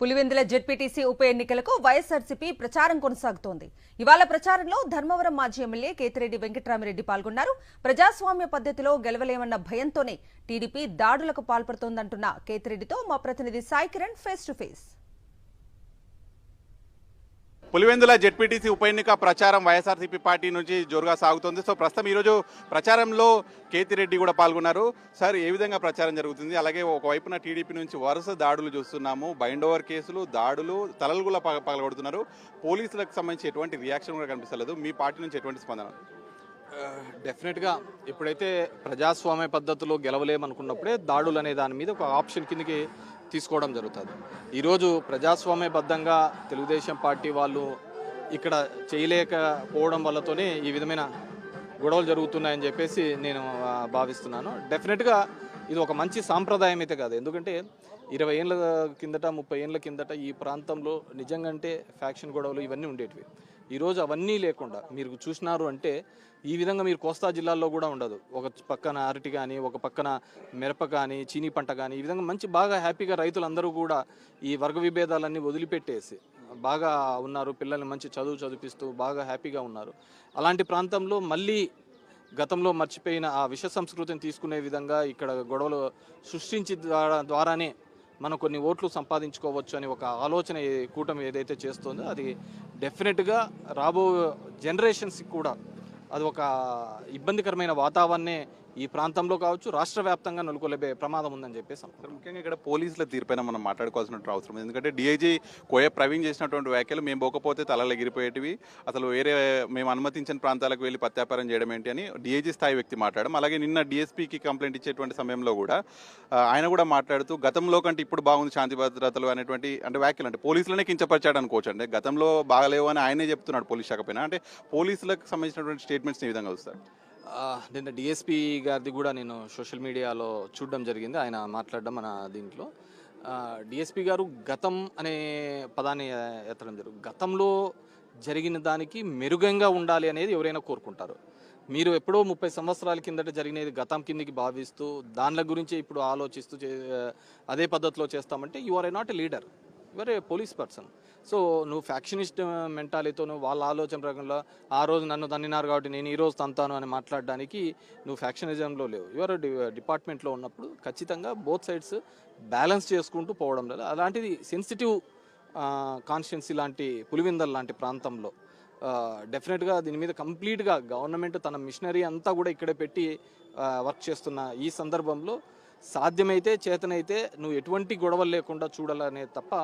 Pulivendula ZPTC ఉప ఎన్నికలకు వైఎస్ఆర్సీపీ ప్రచారం కొనసాగుతోంది. ఇవాళ ప్రచారంలో ధర్మవరం మాజీ ఎమ్మెల్యే కేతిరెడ్డి వెంకట్రామిరెడ్డి పాల్గొన్నారు. ప్రజాస్వామ్య పద్ధతిలో గెలవలేమన్న భయంతోనే టీడీపీ దాడులకు పాల్పడుతోందంటున్న కేతిరెడ్డితో మా ప్రతినిధి Sai Kiran face to face. Pulivendula ZPTC ఉప ఎన్నిక ప్రచారం వైఎస్ఆర్సీపీ పార్టీ నుంచి జోరుగా సాగుతోంది. సో ప్రస్తుతం ఈరోజు ప్రచారంలో కేతిరెడ్డి కూడా పాల్గొన్నారు. సార్ ఏ విధంగా ప్రచారం జరుగుతుంది? అలాగే ఒకవైపున టీడీపీ నుంచి వరుస దాడులు చూస్తున్నాము. బైండ్ ఓవర్ కేసులు దాడులు తలలు కూడా పగ పగలగొడుతున్నారు. పోలీసులకు సంబంధించి ఎటువంటి రియాక్షన్ కూడా కనిపిస్తలేదు. మీ పార్టీ నుంచి ఎటువంటి స్పందన? డెఫినెట్గా ఎప్పుడైతే ప్రజాస్వామ్య పద్ధతిలో గెలవలేమనుకున్నప్పుడే దాడులు అనే దాని మీద ఒక ఆప్షన్ కిందకి తీసుకోవడం జరుగుతుంది. ఈరోజు ప్రజాస్వామ్యబద్ధంగా తెలుగుదేశం పార్టీ వాళ్ళు ఇక్కడ చేయలేకపోవడం వల్లతోనే ఈ విధమైన గొడవలు జరుగుతున్నాయని చెప్పేసి నేను భావిస్తున్నాను. డెఫినెట్గా ఇది ఒక మంచి సాంప్రదాయం అయితే కాదు. ఎందుకంటే ఇరవై ఏళ్ళ కిందట ముప్పై ఏళ్ళ కిందట ఈ ప్రాంతంలో నిజంగా అంటే ఫ్యాక్షన్ గొడవలు ఇవన్నీ ఉండేటివి. ఈరోజు అవన్నీ లేకుండా మీరు చూసినారు అంటే ఈ విధంగా మీరు కోస్తా జిల్లాల్లో కూడా ఉండదు. ఒక పక్కన అరటి కానీ ఒక పక్కన మిరప కానీ చీనీ పంట కానీ ఈ విధంగా మంచి బాగా హ్యాపీగా రైతులందరూ కూడా ఈ వర్గ విభేదాలన్నీ వదిలిపెట్టేసి బాగా ఉన్నారు. పిల్లల్ని మంచి చదువు చదివిస్తూ బాగా హ్యాపీగా ఉన్నారు. అలాంటి ప్రాంతంలో మళ్ళీ గతంలో మర్చిపోయిన ఆ విష సంస్కృతిని తీసుకునే విధంగా ఇక్కడ గొడవలు సృష్టించి ద్వారా ద్వారానే మనం కొన్ని ఓట్లు సంపాదించుకోవచ్చు అని ఒక ఆలోచన కూటమి ఏదైతే చేస్తుందో అది డెఫినెట్గా రాబో జనరేషన్స్కి కూడా అది ఒక ఇబ్బందికరమైన వాతావరణే ఈ ప్రాంతంలో కావచ్చు రాష్ట్ర వ్యాప్తంగా నెలకొల్పే ప్రమాదం ఉందని చెప్పేసి ముఖ్యంగా ఇక్కడ పోలీసుల తీరుపైన మనం మాట్లాడుకోవాల్సిన అవసరం ఉంది ఎందుకంటే డిఐజీ కోయ ప్రవీణ్ చేసినటువంటి వ్యాఖ్యలు మేము పోకపోతే తలలు ఎగిరిపోయేటివి. అసలు వేరే మేము అనుమతించిన ప్రాంతాలకు వెళ్ళి ప్రత్యాపారం చేయడం ఏంటి అని డిఐజీ స్థాయి వ్యక్తి మాట్లాడడం. అలాగే నిన్న డిఎస్పీకి కంప్లైంట్ ఇచ్చేటువంటి సమయంలో కూడా ఆయన కూడా మాట్లాడుతూ గతంలో కంటే ఇప్పుడు బాగుంది శాంతి భద్రతలు అనేటువంటి అంటే వ్యాఖ్యలు అంటే పోలీసులనే కించపరిచాడు అనుకోవచ్చు అంటే గతంలో బాగలేవు అని ఆయనే చెప్తున్నాడు పోలీస్ శాఖ పైన. అంటే పోలీసులకు సంబంధించినటువంటి స్టేట్మెంట్స్ ఈ విధంగా చూస్తారు నిన్న డిఎస్పీ గారిది కూడా నేను సోషల్ మీడియాలో చూడడం జరిగింది. ఆయన మాట్లాడడం మన దీంట్లో. డిఎస్పీ గారు గతం అనే పదాన్ని ఎత్తడం జరుగు గతంలో జరిగిన దానికి మెరుగంగా ఉండాలి అనేది ఎవరైనా కోరుకుంటారు. మీరు ఎప్పుడో ముప్పై సంవత్సరాల కిందట జరిగినది గతం కిందికి భావిస్తూ దానిల గురించి ఇప్పుడు ఆలోచిస్తూ చే- అదే పద్ధతిలో చేస్తామంటే you are a not a leader you're a police person. So నువ్వు ఫ్యాక్షనిస్ట్ మెంటాలిటీతో వాళ్ళ ఆలోచన రకంలో ఆ రోజు నన్ను తన్నినారు కాబట్టి నేను ఈ రోజు తంతాను అని మాట్లాడడానికి నువ్వు ఫ్యాక్షనిజంలో లేవు. యువర్ డిపార్ట్మెంట్లో ఉన్నప్పుడు ఖచ్చితంగా బోత్ సైడ్స్ బ్యాలెన్స్ చేసుకుంటూ పోవడం లేదు. అలాంటిది సెన్సిటివ్ కాన్స్టిట్యున్సీ లాంటి పులివిందల్ లాంటి ప్రాంతంలో డెఫినెట్గా దీని మీద కంప్లీట్గా గవర్నమెంట్ తన మిషనరీ అంతా కూడా ఇక్కడే పెట్టి వర్క్ చేస్తున్న ఈ సందర్భంలో సాధ్యమైతే చేతనైతే నువ్వు ఎటువంటి గొడవలు లేకుండా చూడాలనే తప్ప